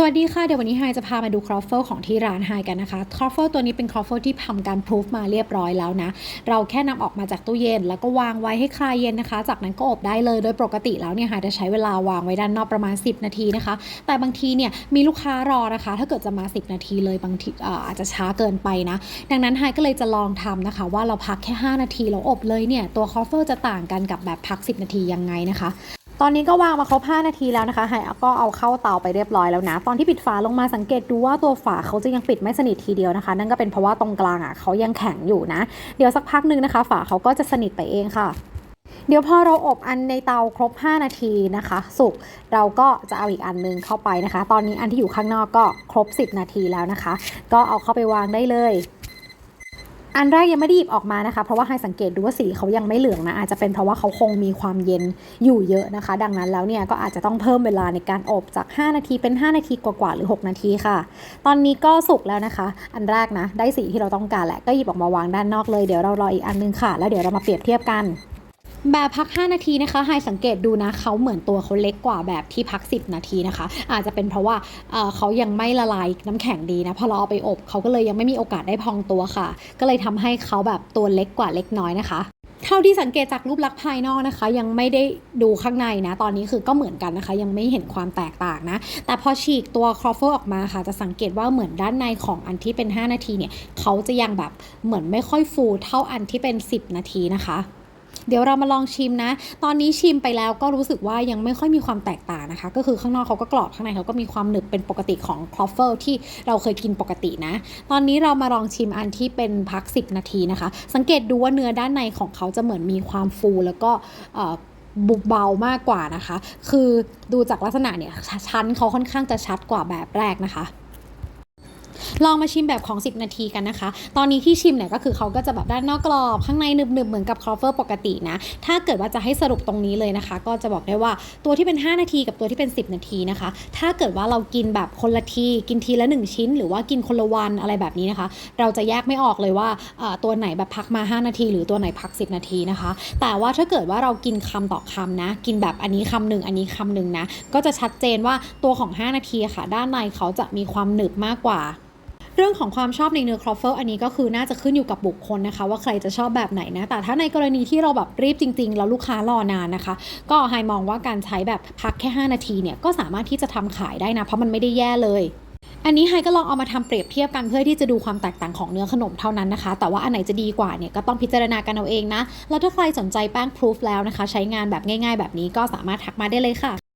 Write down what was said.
สวัสดีค่ะ เดี๋ยววันนี้ไฮจะพามาดูครอฟเฟิลของที่ร้านไฮกันนะคะครอฟเฟิลตัวนี้เป็นครอฟเฟิลที่ทำการพรูฟมาเรียบร้อยแล้วนะ เราแค่นำออกมาจากตู้เย็น แล้วก็วางไว้ให้คลายเย็นนะคะ จากนั้นก็อบได้เลย โดยปกติแล้วเนี่ยไฮจะใช้เวลาวางไว้ด้านนอกประมาณ 10 นาทีนะคะ แต่บางทีเนี่ยมีลูกค้ารอนะคะ ถ้าเกิดจะมา 10 นาทีเลยบางทีอาจจะช้าเกินไปนะ ดังนั้นไฮก็เลยจะลองทำนะคะ ว่าเราพักแค่ 5 นาทีแล้วอบเลยเนี่ยตัวครอฟเฟิลจะต่างกันกับแบบพัก 10 นาทียังไงนะคะ ตอนนี้ก็วางมาครบ5นาทีแล้วนะคะไฮก็เอาเข้าเตาไปเรียบร้อยแล้วนะ ตอนที่ปิดฝาลงมาสังเกตดูว่าตัวฝาเขาจะยังปิดไม่สนิททีเดียวนะคะ นั่นก็เป็นเพราะว่าตรงกลางอะเขายังแข็งอยู่นะ เดี๋ยวสักพักหนึ่งนะคะ ฝาเขาก็จะสนิทไปเองค่ะเดี๋ยวพอเราอบอันในเตาครบ 5 นาทีนะคะ สุกเราก็จะเอาอีกอันนึงเข้าไปนะคะ ตอนนี้อันที่อยู่ข้างนอกก็ครบ 10 นาทีแล้วนะคะ ก็เอาเข้าไปวางได้เลย อันแรกยังไม่ได้หยิบออกมานะคะ เพราะว่าให้สังเกตดูว่าสีเขายังไม่เหลืองนะอาจจะเป็นเพราะว่าเขาคงมีความเย็นอยู่เยอะนะคะ ดังนั้นแล้วเนี่ยก็อาจจะต้องเพิ่มเวลาในการอบจาก 5 นาทีเป็น 5 นาทีกว่าๆหรือ 6 นาทีค่ะ ตอนนี้ก็สุกแล้วนะคะ อันแรกนะได้สีที่เราต้องการแหละก็หยิบออกมาวางด้านนอกเลยเดี๋ยวเรารออีกอันนึงค่ะ แล้วเดี๋ยวเรามาเปรียบเทียบกัน แบบพัก 5 นาทีนะคะไฮสังเกตดูนะเขาเหมือนตัวเขาเล็กกว่าแบบที่พัก 10 นาทีนะคะ อาจจะเป็นเพราะว่าเขายังไม่ละลายน้ำแข็งดีนะพอเราเอาไปอบเขาก็เลยยังไม่มีโอกาสได้พองตัวค่ะ ก็เลยทำให้เขาแบบตัวเล็กกว่าเล็กน้อยนะคะเท่าที่สังเกตจากรูปลักษณ์ภายนอกนะคะ ยังไม่ได้ดูข้างในนะ ตอนนี้คือก็เหมือนกันนะคะ ยังไม่เห็นความแตกต่างนะ แต่พอฉีกตัวครอฟเฟิลออกมาค่ะ จะสังเกตว่าเหมือนด้านในของอันที่เป็น 5 นาทีเนี่ยเขาจะยังแบบเหมือนไม่ค่อยฟูเท่าอันที่เป็น 10 นาทีนะคะ เดี๋ยวเรามาลองชิมนะ ตอนนี้ชิมไปแล้วก็รู้สึกว่ายังไม่ค่อยมีความแตกต่างนะคะ ก็คือข้างนอกเขาก็กรอบข้างในเขาก็มีความหนึบเป็นปกติของครอฟเฟิลที่เราเคยกินปกตินะ ตอนนี้เรามาลองชิมอันที่เป็นพัก 10 นาทีนะคะ สังเกตดูว่าเนื้อด้านในของเขาจะเหมือนมีความฟูแล้วก็บุบเบามากกว่านะคะ คือดูจากลักษณะเนี่ยชั้นเขาค่อนข้างจะชัดกว่าแบบแรกนะคะ ลองมาชิมแบบของ 10 นาทีกันนะคะ ตอนนี้ที่ชิมเนี่ยก็คือเขาก็จะแบบด้านนอกกรอบข้างในหนึบๆเหมือนกับคอฟเฟอร์ปกตินะ ถ้าเกิดว่าจะให้สรุปตรงนี้เลยนะคะ ก็จะบอกได้ว่าตัวที่เป็น 5 นาทีกับตัวที่เป็น 10 นาทีนะคะ ถ้าเกิดว่าเรากินแบบคนละทีกินทีละ 1 ชิ้น หรือว่ากินคนละวันอะไรแบบนี้นะคะ เราจะแยกไม่ออกเลยว่าตัวไหนแบบพักมา 5 นาที หรือตัวไหนพัก 10 นาทีนะคะ แต่ว่าถ้าเกิดว่าเรากินคำต่อคำนะ กินแบบอันนี้คำหนึ่งอันนี้คำหนึ่งนะ ก็จะชัดเจนว่าตัวของ 5 นาทีค่ะ ด้านในเขาจะมีความหนึบมากกว่า เรื่องของความชอบในเนื้อครอฟเฟิลอันนี้ก็คือน่าจะขึ้นอยู่กับบุคคลนะคะ ว่าใครจะชอบแบบไหนนะ แต่ถ้าในกรณีที่เราแบบรีบจริง ๆ แล้วลูกค้ารอนานนะคะ ก็ไฮมองว่าการใช้แบบพักแค่ 5 นาทีเนี่ยก็สามารถที่จะทำขายได้นะ เพราะมันไม่ได้แย่เลยอันนี้ไฮก็ลองเอามาทำเปรียบเทียบกันเพื่อที่จะดูความแตกต่างของเนื้อขนมเท่านั้นนะคะ แต่ว่าอันไหนจะดีกว่าเนี่ยก็ต้องพิจารณากันเอาเองนะ แล้วถ้าใครสนใจแป้งพรูฟแล้วนะคะ ใช้งานแบบง่าย ๆ แบบนี้ก็สามารถทักมาได้เลยค่ะ